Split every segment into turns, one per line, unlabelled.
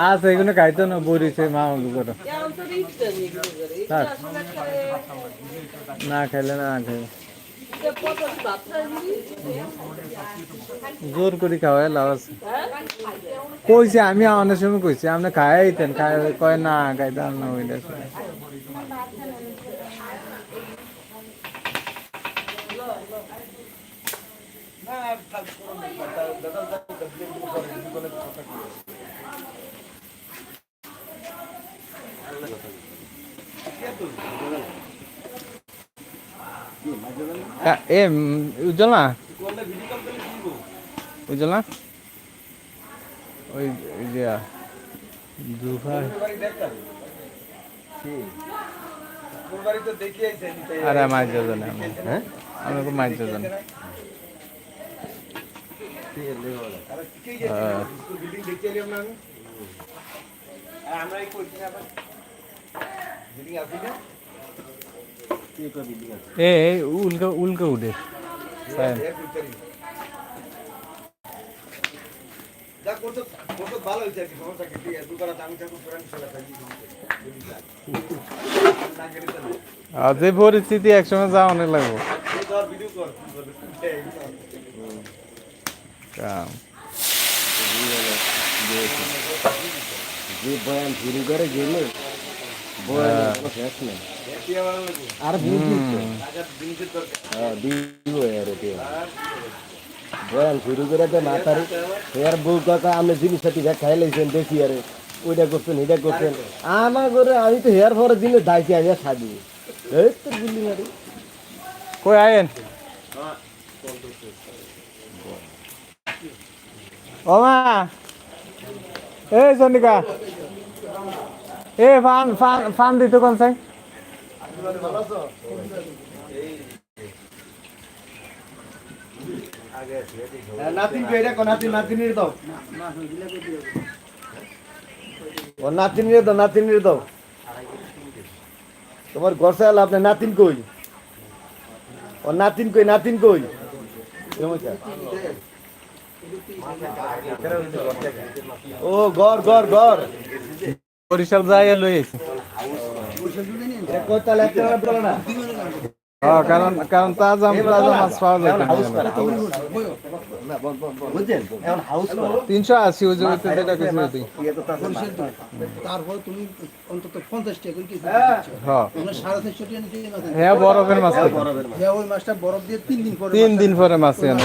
আচ্ছা খাইতো মা। জোর করে খাওয়াই? কইছে, আমি অনেক সময় কইছি, আপনি খাইতেন খাই কয় না খাইতাম না এ- উজ্জ্বল না? উজ্জ্বল না? ওই যে দুভাই আরে মাছ যোজন হ্যাঁ আমাকে মাছ যোজন এ এ, উল্কা উল্কা উঠে তাই।
ভালো হয়েছে আর কি সমস্যা কি দুবার দামি ঠাকুর পুরান চলে থাকি
আর যে পরিস্থিতি একসময় যাওয়া অনেক লাগবো।
যে বয়ান শুরু করে গেলে আর বয়ান শুরু করে তো মাথার বউ কাকা আপনি জিনিস সাথে খাই লাইছেন, দেখি আরে। ওইটা করছেন এটা করছেন। আমার করে আমি তো হেয়ার পরের দিনে দায়িত্বে আমি আর সাজি এই তো গুলি মারি
কই আয়েন ও মা। এ চন্ডিকা। এ ফান ফান ফান দিত কোন সাই
নাতিন কে এটা নাতিন নাতিনের দাও। ও নাতিনের দাও নাতিনের দাও। তোমার ঘর আপনার নাতিন কই? ও নাতিন কই নাতিন কই? ও ঘর ঘর ঘর।
বরিশাল যাই লই হ্যাঁ কারণ কারণ তাজা তাজা মাছ পাওয়া যায় তিনশো আশি ওই যেটা কিছু হইতি
তারপর তুমি অন্তত পঞ্চাশ টাকা করে কেজি
হ্যাঁ।
মানে সাড়ে চারশো টাকা নিতে মাছ আনতে।
হ্যাঁ বরফের মাছ
হ্যাঁ, ওই মাছটা বরফ দিয়ে তিন দিন পরে
তিন দিন পরে মাছ এনে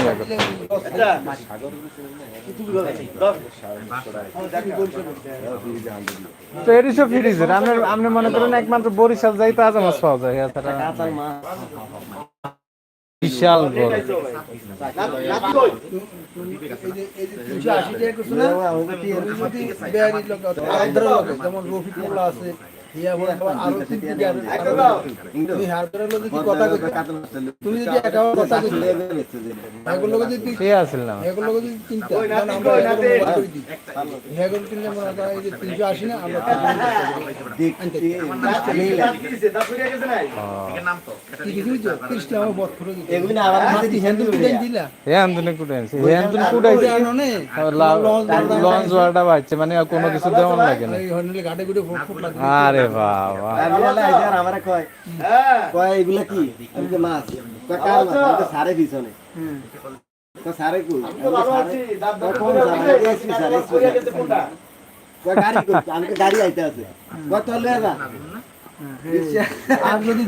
তো এরই সব ফ্রিজের আপনার আপনি মনে করেন একমাত্র বরিশাল যাই তাজা মাছ পাওয়া যায় এছাড়া বিশাল বড়।
যেমন রফিকুল্লাহ আছে। আরও মনে মনে হয় কিছু
মানে কোনো দেওয়ার লাগে না।
এই
আরে বাবা।
আমার কয় কয় এগুলা কি? আমি তো মাছ। কয় কার মাছ? আমি তো সারে পিছনে। তো সারে কই? আমি তো এসপি স্যার এসপি কয় গাড়ি কই আমি তো গাড়ি আইতে আছে। কয় চলে যা।
আর যদি